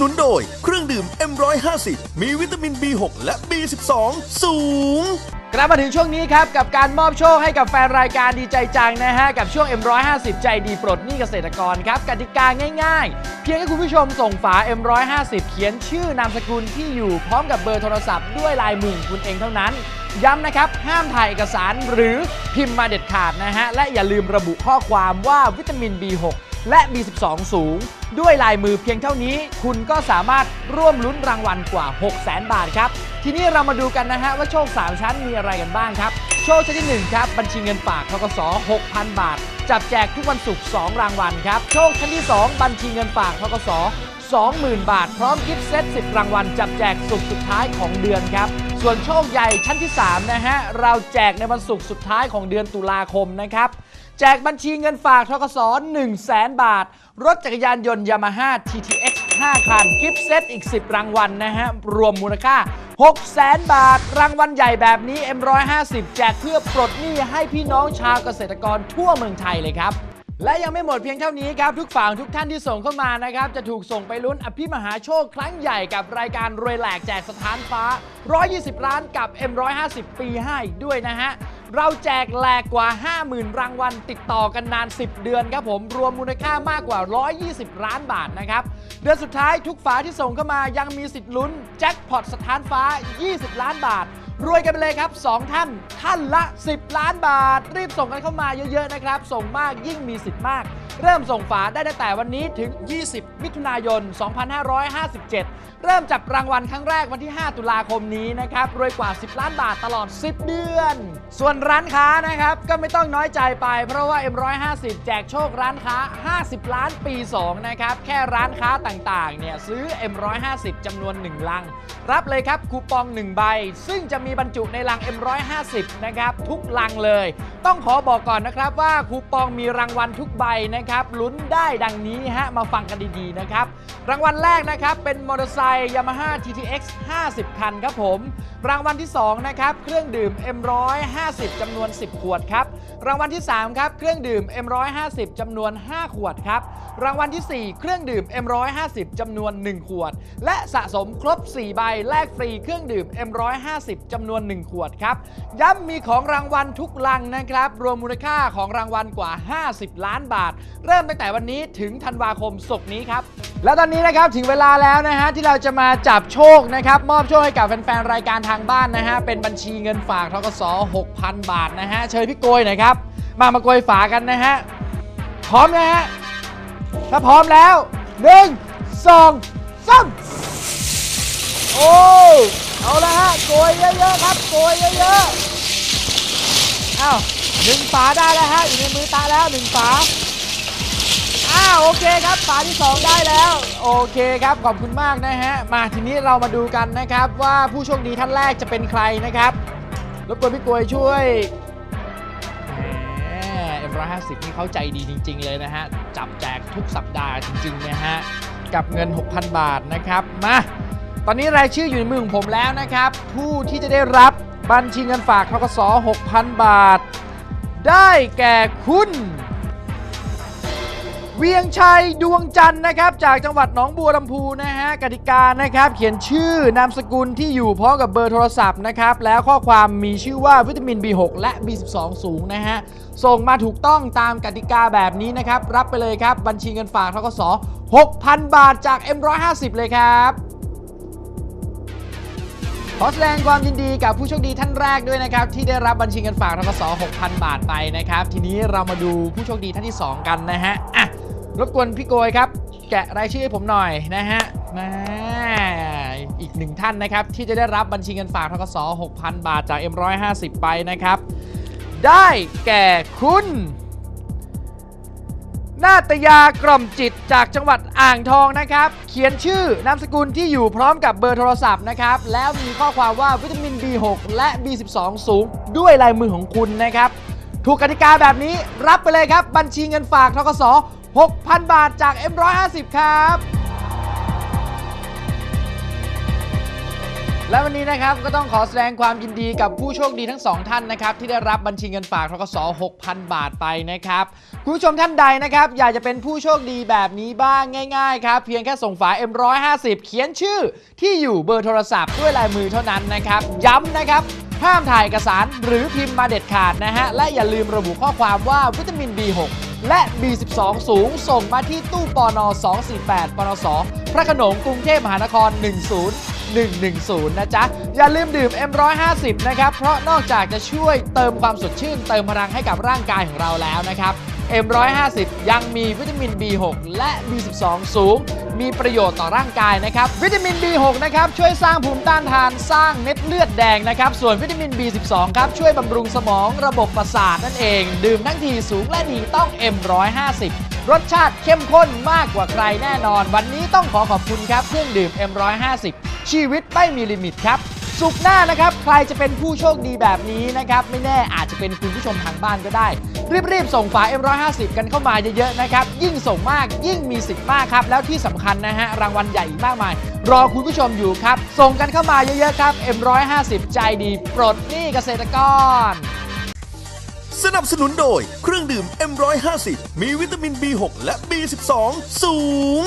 นุนโดยเครื่องดื่ม M150 มีวิตามิน B6 และ B12 สูง กลับมาถึงช่วงนี้ครับ กับการมอบโชคให้กับแฟนรายการดีใจจังนะฮะ กับช่วง M150 ใจดีปลดหนี้เกษตรกรครับ กติกาง่ายๆ เพียงให้คุณผู้ชมส่งฝา M150 เขียนชื่อนามสกุลที่อยู่พร้อมกับเบอร์โทรศัพท์ด้วยลายมือของคุณเองเท่านั้น ย้ำนะครับ ห้ามถ่ายเอกสารหรือพิมพ์มาเด็ดขาดนะฮะและอย่าลืมระบุข้อความว่าวิตามิน B6 และ B12 สูง ด้วยลายมือเพียงเท่านี้ คุณก็สามารถร่วมลุ้นรางวัลกว่า 6 0 0 0 0 0บาทครับ ทีนี้เรามาดูกันนะฮะว่าโชค 3 ชั้นมีอะไรกันบ้างครับ โชคชั้นที่ 1 ครับ บัญชีเงินฝากทกส6,000 บาท จับแจกทุกวันศุกร์2รางวัลครับ โชคชั้นที่ 2 บัญชีเงินฝากทกส20,000 บาท พร้อมกิฟต์เซต10 รางวัล จับแจกศุกร์สุดท้ายของเดือนครับ ส่วนโชคใหญ่ชั้นที่ 3 นะฮะ เราแจกในวันศุกร์สุดท้ายของเดือนตุลาคมนะครับ แจกบัญชีเงินฝากทกส1 0 0 0 0 บาท รถจักรยานยนต์ยามาฮ่า TTX 5 คัน กิฟต์เซตอีก 10 รางวัลนะฮะ รวมมูลค่า 6 0 0 0 0 0บาท รางวัลใหญ่แบบนี้ M150 แจกเพื่อปลดหนี้ให้พี่น้องชาวเกษตรกรทั่วเมืองไทยเลยครับ และยังไม่หมดเพียงเท่านี้ครับ ทุกฝั่งทุกท่านที่ส่งเข้ามานะครับ จะถูกส่งไปลุ้นอภิมหาโชคครั้งใหญ่กับรายการรวยแหลกแจกสถานฟ้า 120 ล้านกับ M150 ปี5อีกด้วยนะฮะ เราแจกแหลกกว่า 50,000 รางวัลติดต่อกันนาน 10 เดือนครับผมรวมมูลค่ามากกว่า 120 ล้านบาทนะครับ เดือนสุดท้ายทุกฝาที่ส่งเข้ามายังมีสิทธิ์ลุ้นแจ็คพอตสถานฟ้า 20 ล้านบาท รวยกันไปเลยครับ 2 ท่าน ท่านละ 10 ล้านบาท รีบส่งกันเข้ามาเยอะ ๆ นะครับ ส่งมากยิ่งมีสิทธิ์มาก เริ่มส่งฝาได้ตั้งแต่วันนี้ถึง 20 มิถุนายน 2557 เริ่มจับรางวัลครั้งแรกวันที่ 5 ตุลาคมนี้นะครับรวยกว่า 10 ล้านบาทตลอด 10 เดือน ส่วนร้านค้านะครับก็ไม่ต้องน้อยใจไป เพราะว่า M150 แจกโชคร้านค้า 50 ล้านปี 2 นะครับแค่ร้านค้าต่างๆเนี่ยซื้อ M150 จำนวน 1 ลัง รับเลยครับคูปอง 1 ใบ ซึ่งจะมีบรรจุในลัง M150 นะครับทุกลังเลย ต้องขอบอกก่อนนะครับว่าคูปองมีรางวัลทุกใบนะครับลุ้นได้ดังนี้ฮะมาฟังกันดีๆนะครับ รางวัลแรกนะครับเป็นมอเตอร์ไซค์ Yamaha TTX 50 คันครับผม รางวัลที่ 2 นะครับ เครื่องดื่ม M150 จำนวน 10 ขวดครับ รางวัลที่ 3 ครับ เครื่องดื่ม M150 จำนวน 5 ขวดครับ รางวัลที่ 4 เครื่องดื่ม M150 จำนวน 1 ขวด และสะสมครบ 4 ใบแลกฟรีเครื่องดื่ม M150 จำนวน 1 ขวดครับ ย้ำมีของรางวัลทุกลังนะครับ รวมมูลค่าของรางวัลกว่า 50 ล้านบาท เริ่มตั้งแต่วันนี้ถึงธันวาคมศุกร์นี้ครับ และตอนนี้นะครับถึงเวลาแล้วนะฮะที่เราจะมาจับโชคนะครับมอบโชคให้กับแฟนๆรายการทางบ้านนะฮะเป็นบัญชีเงินฝากทกส6,000 บาทนะฮะเชิญพี่โกยหน่อยครับ มามาโกยฝากันนะฮะ พร้อมนะฮะ ถ้าพร้อมแล้ว1 2 3โอ้เอาละฮะโกยเยอะๆครับโกยเยอะๆอ้าวหนึ่งฝาได้แล้วฮะอยู่ในมือตาแล้วหนึ่งฝาอ้าวโอเคครับฝาที่ 2 ได้แล้ว โอเคครับขอบคุณมากนะฮะ มาทีนี้เรามาดูกันนะครับว่าผู้โชคดีท่านแรกจะเป็นใครนะครับรบกวนพี่กวยช่วย เอ็มร้อยห้าสิบนี่เขาใจดีจริง ๆ เลยนะฮะ จับแจกทุกสัปดาห์จริง ๆ นะฮะ กับเงิน 6,000 บาทนะครับ มา ตอนนี้รายชื่ออยู่ในมือของผมแล้วนะครับ ผู้ที่จะได้รับบัญชีเงินฝากทกส6,000 บาท ได้แก่คุณ เวียงชัยดวงจันทร์นะครับ จากจังหวัดหนองบัวลำพูนะฮะกติกานะครับ เขียนชื่อนามสกุลที่อยู่พร้อมกับเบอร์โทรศัพท์นะครับ แล้วข้อความมีชื่อว่าวิตามิน B6 และ B12 สูงนะฮะ ส่งมาถูกต้องตามกติกาแบบนี้นะครับ รับไปเลยครับบัญชีเงินฝากทกส6,000 บาทจาก M150 เลยครับขอแสดงความยินดีกับผู้โชคดีท่านแรกด้วยนะครับ ที่ได้รับบัญชีเงินฝากทกส6,000 บาทไปนะครับ ทีนี้เรามาดูผู้โชคดีท่านที่ 2 กันนะฮะอะ รบกวนพี่โกยครับ แกะรายชื่อให้ผมหน่อยนะฮะมาอีกหนึ่งท่านนะครับ ที่จะได้รับบัญชีเงินฝากทกส6,000 บาทจาก M150 ไปนะครับ ได้แก่คุณนาตยากล่อมจิตจากจังหวัดอ่างทองนะครับ เขียนชื่อนามสกุลที่อยู่พร้อมกับเบอร์โทรศัพท์นะครับ แล้วมีข้อความว่าวิตามิน B6 และ B12 สูง ด้วยลายมือของคุณนะครับ ถูกกติกาแบบนี้รับไปเลยครับ บัญชีเงินฝากทกส 6,000 บาทจาก M150 ครับ และวันนี้นะครับก็ต้องขอแสดงความยินดีกับผู้โชคดีทั้งสองท่านนะครับที่ได้รับบัญชีเงินฝากทกส6,000 บาทไปนะครับคุณผู้ชมท่านใดนะครับอยากจะเป็นผู้โชคดีแบบนี้บ้างง่ายๆครับเพียงแค่ส่งฝา M150 เขียนชื่อที่อยู่เบอร์โทรศัพท์ด้วยลายมือเท่านั้นนะครับย้ำนะครับห้ามถ่ายเอกสารหรือพิมพ์มาเด็ดขาดนะฮะและอย่าลืมระบุข้อความว่าวิตามิน B6 และ B12 สูงส่งมาที่ตู้ปอน248ปนสพระขนงกรุงเทพมหานคร 10110 นะจ๊ะ อย่าลืมดื่ม M150 นะครับ เพราะนอกจากจะช่วยเติมความสดชื่น เติมพลังให้กับร่างกายของเราแล้วนะครับ M150 ยังมีวิตามิน B6 และ B12 สูง มีประโยชน์ต่อร่างกายนะครับ วิตามิน B6 นะครับ ช่วยสร้างภูมิต้านทานสร้างเม็ดเลือดแดงนะครับ ส่วนวิตามิน B12 ครับ ช่วยบำรุงสมองระบบประสาทนั่นเอง ดื่มทั้งทีสูงและดีต้อง M150 รสชาติเข้มข้นมากกว่าใครแน่นอน วันนี้ต้องขอขอบคุณครับเครื่องดื่ม M150 ชีวิตไม่มีลิมิตครับ สุกร์หน้านะครับ ใครจะเป็นผู้โชคดีแบบนี้นะครับ ไม่แน่อาจจะเป็นคุณผู้ชมทางบ้านก็ได้ รีบ ๆ ส่งฝา M150 กันเข้ามาเยอะ ๆ นะครับ ยิ่งส่งมากยิ่งมีสิทธิ์มากครับ แล้วที่สำคัญนะฮะ รางวัลใหญ่อีกมากมาย รอคุณผู้ชมอยู่ครับ ส่งกันเข้ามาเยอะ ๆ ครับ M150 ใจดีปลดหนี้เกษตรกร สนับสนุนโดยเครื่องดื่ม M150 มีวิตามิน B6 และ B12 สูง